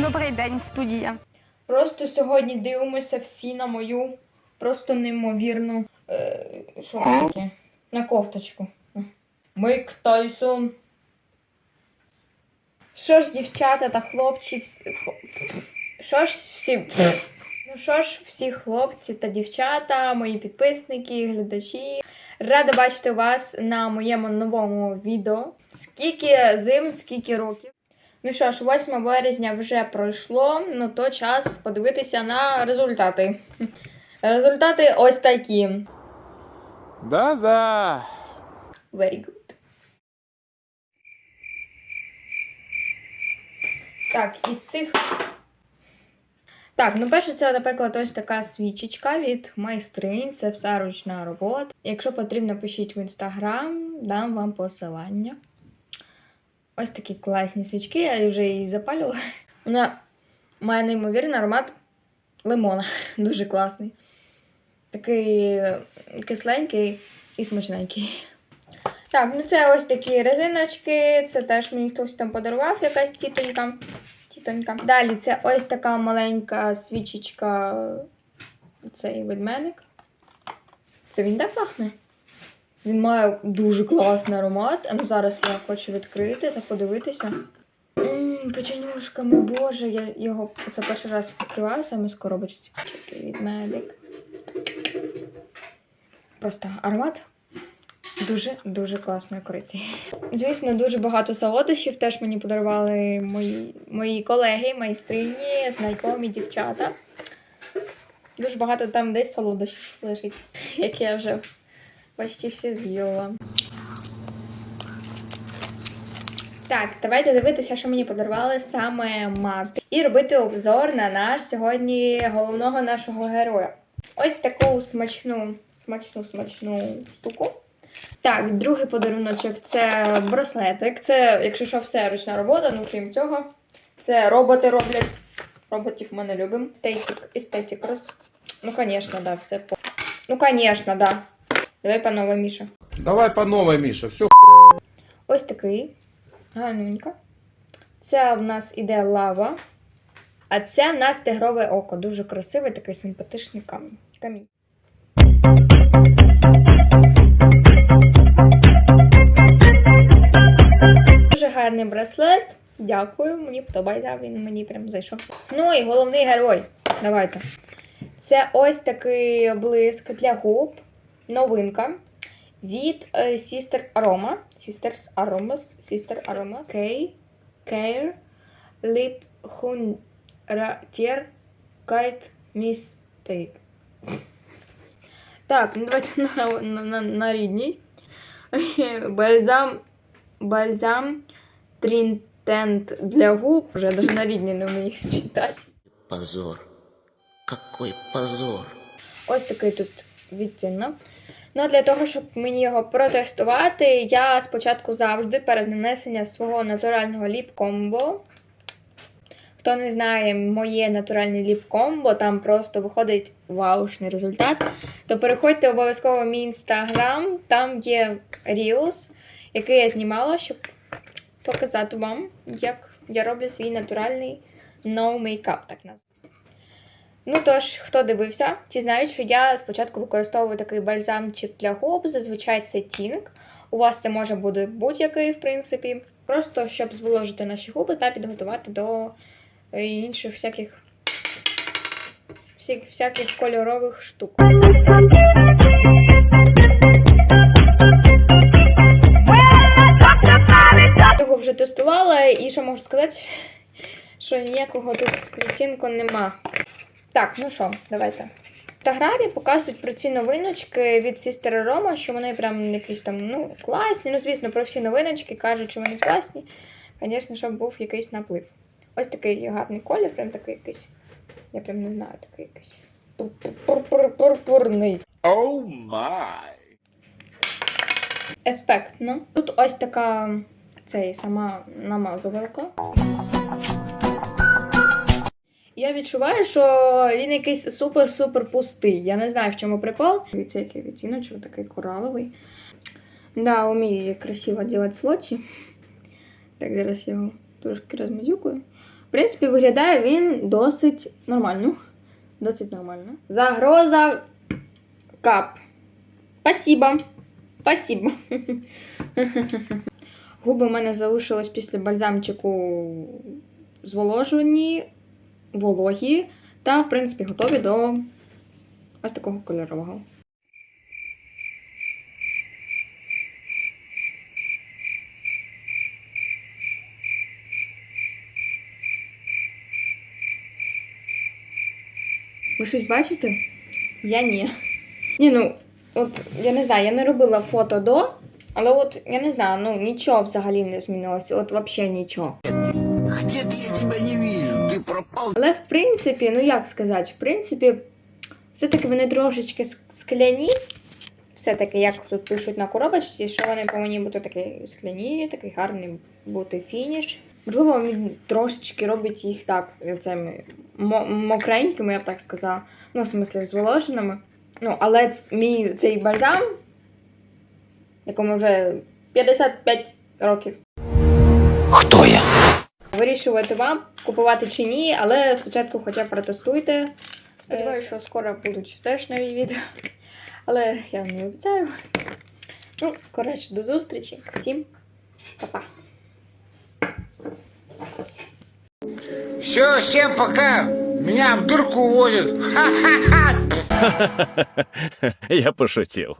Добрий день, студія. Просто сьогодні дивимося всі на мою просто неймовірну. Е, таке? На кофточку. Мик Тайсон. Що ж, дівчата та хлопці, всі- що ж всі. Ну що ж, всі хлопці та дівчата, мої підписники, глядачі. Рада бачити вас на моєму новому відео. Скільки зим, скільки років. Ну що ж, 8 березня вже пройшло, ну то час подивитися на результати. Результати ось такі. Да-да. Very good. Так, із цих. Так, ну перше, це, наприклад, ось така свічечка від майстринь. Це вся ручна робота. Якщо потрібно, пишіть в інстаграм, дам вам посилання. Ось такі класні свічки, я вже її запалювала. Вона має неймовірний аромат лимона. Дуже класний. Такий кисленький і смачненький. Так, ну це ось такі резиночки. Це теж мені хтось там подарував, якась тітонька. Тітонька. Далі це ось така маленька свічечка. Цей ведмедик. Це він так пахне? Він має дуже класний аромат. Ну зараз я хочу відкрити та подивитися. Ммм, печенюшками, боже, я його це перший раз відкриваю саме з коробочки. Такий ведмедик. Просто аромат дуже-дуже класної кориці. Звісно, дуже багато солодощів теж мені подарували мої, мої колеги, майстрині, знайомі дівчата. Дуже багато там десь солодощів лежить, як я вже почти всі з'їла. Так, давайте дивитися, що мені подарували саме мати. І робити обзор на наш сьогодні головного нашого героя. Ось таку смачну, смачну, смачну штуку. Так, другий подаруночок це браслетик. Це, якщо що, все ручна робота, ну крім цього. Це роботи роблять. Роботів ми не любимо. Естетик, естетик роз. Ну, звісно, да, все по. Ну, звісно, да. Давай по новой, Міша. Давай по новой, Миша. Все. Ось такий. Гарненько. Це в нас іде лава. А це в нас тигрове око. Дуже красивий, такий симпатичний камінь. камінь. Дуже гарний браслет. Дякую, мені подобається, він мені прям зайшов. Ну і головний герой. Давайте. Це ось такий блиск для губ. Новинка від е, Sister Aroma. Sisters Aromas. Sister Aromas. K. Care. Lip Hunratier. Kite Mistake. Так, ну давайте на, на, на, на рідній. Бальзам. Бальзам Трінтент для губ. Вже я навіть на рідній не вмію читати. Позор. Какой позор. Ось такий тут відтінок. Ну, для того, щоб мені його протестувати, я спочатку завжди перед нанесенням свого натурального ліп-комбо. Хто не знає моє натуральне ліп-комбо, там просто виходить ваушний результат. То переходьте обов'язково в мій інстаграм, там є Reels, який я знімала, щоб показати вам, як я роблю свій натуральний no makeup, так називається. Ну тож, хто дивився, ті знають, що я спочатку використовую такий бальзамчик для губ, зазвичай це тінк. У вас це може бути будь-який, в принципі. Просто щоб зволожити наші губи та підготувати до е, інших всяких, всяких кольорових штук. Його вже тестувала, і що можу сказати, що ніякого тут відцінку нема. Так, ну що, давайте. В Інстаграмі показують про ці новиночки від Sister Roma, що вони прям якісь там ну, класні. Ну, звісно, про всі новиночки кажуть, що вони класні. Звісно, щоб був якийсь наплив. Ось такий гарний колір, прям такий якийсь. Я прям не знаю, такий якийсь. Пурпурний. О май. Ефектно. Тут ось така цей сама намазувалка. Я відчуваю, що він якийсь супер-супер пустий. Я не знаю, в чому прикол. Дивіться, який відтіночок, такий кораловий. Да, умію я красиво робити слочі. Так, зараз я його трошки розмазюкаю. В принципі, виглядає він досить нормально. Досить нормально. Загроза кап. Спасибо. Спасибо. Губи в мене залишились після бальзамчику зволожені, вологі та, в принципі, готові до ось такого кольорового. Ви щось бачите? Я ні. Ні, ну, от я не знаю, я не робила фото до, але от я не знаю, ну нічого взагалі не змінилося. От взагалі нічого. Где-то я тебя не вижу, ты пропал. Але в принципі, ну як сказати, в принципі, все-таки вони трошечки скляні. Все-таки, як тут пишуть на коробочці, що вони повинні бути такі скляні, такий гарний бути фініш. Можливо, він трошечки робить їх так, цими мо- мокренькими, я б так сказала. Ну, в смислі, зволоженими. Ну, але мій цей бальзам, якому вже 55 років. Вирішувати вам, купувати чи ні, але спочатку хоча б протестуйте. Сподіваюся, що скоро будуть теж нові відео. Але я вам не обіцяю. Ну, коротше, до зустрічі. Всім па-па. Все, всем пока. Меня в дурку увозят. Ха-ха-ха. Я пошутил.